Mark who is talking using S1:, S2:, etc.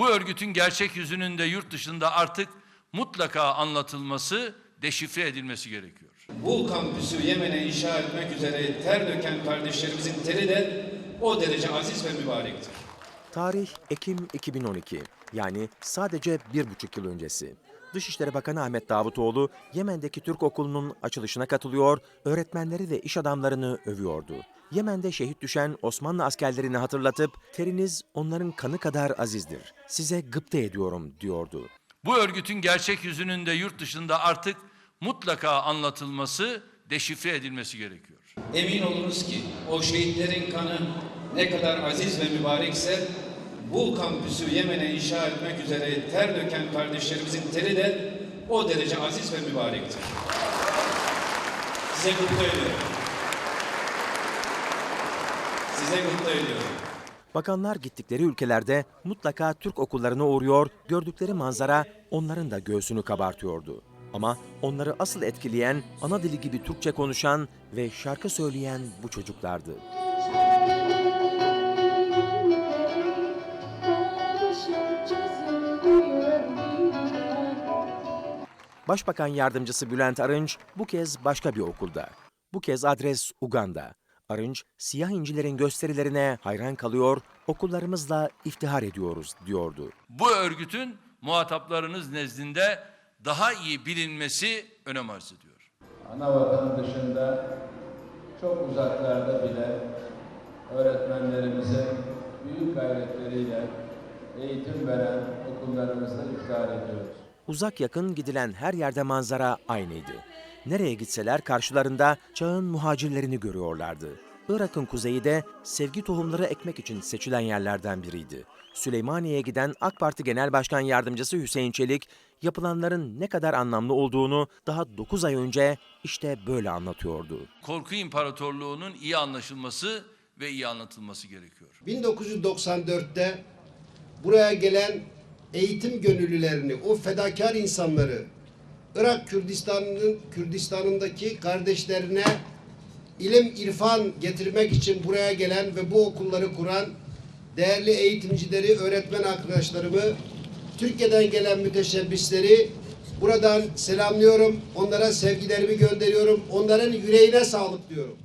S1: Bu örgütün gerçek yüzünün de yurt dışında artık mutlaka anlatılması, deşifre edilmesi gerekiyor.
S2: Bu kampüsü Yemen'e inşa etmek üzere ter döken kardeşlerimizin teri de o derece aziz ve mübarektir.
S3: Tarih Ekim 2012 yani sadece bir buçuk yıl öncesi. Dışişleri Bakanı Ahmet Davutoğlu Yemen'deki Türk okulunun açılışına katılıyor, öğretmenleri ve iş adamlarını övüyordu. Yemen'de şehit düşen Osmanlı askerlerini hatırlatıp teriniz onların kanı kadar azizdir. Size gıpta ediyorum diyordu.
S1: Bu örgütün gerçek yüzünün de yurt dışında artık mutlaka anlatılması, deşifre edilmesi gerekiyor.
S2: Emin olunuz ki o şehitlerin kanı ne kadar aziz ve mübarekse bu kampüsü Yemen'e inşa etmek üzere ter döken kardeşlerimizin teri de o derece aziz ve mübarektir. Size mutlu ediyorum. Size mutlu ediyorum.
S3: Bakanlar gittikleri ülkelerde mutlaka Türk okullarına uğruyor, gördükleri manzara onların da göğsünü kabartıyordu. Ama onları asıl etkileyen, ana dili gibi Türkçe konuşan ve şarkı söyleyen bu çocuklardı. Başbakan Yardımcısı Bülent Arınç bu kez başka bir okulda. Bu kez adres Uganda. Arınç, siyah incilerin gösterilerine hayran kalıyor, okullarımızla iftihar ediyoruz diyordu.
S1: Bu örgütün muhataplarınız nezdinde daha iyi bilinmesi önem arz ediyor.
S4: ana vatan dışında çok uzaklarda bile öğretmenlerimize büyük gayretleriyle eğitim veren okullarımızda iftihar ediyoruz.
S3: Uzak yakın gidilen her yerde manzara aynıydı. Nereye gitseler karşılarında çağın muhacirlerini görüyorlardı. Irak'ın kuzeyi de sevgi tohumları ekmek için seçilen yerlerden biriydi. Süleymaniye'ye giden AK Parti Genel Başkan Yardımcısı Hüseyin Çelik, yapılanların ne kadar anlamlı olduğunu daha 9 ay önce işte böyle anlatıyordu.
S1: Korku İmparatorluğu'nun iyi anlaşılması ve iyi anlatılması gerekiyor.
S5: 1994'te buraya gelen eğitim gönüllülerini, o fedakar insanları Irak Kürdistan'ın Kürdistan'ındaki kardeşlerine ilim irfan getirmek için buraya gelen ve bu okulları kuran değerli eğitimcileri, öğretmen arkadaşlarımı, Türkiye'den gelen müteşebbisleri buradan selamlıyorum. Onlara sevgilerimi gönderiyorum. Onların yüreğine sağlık diyorum.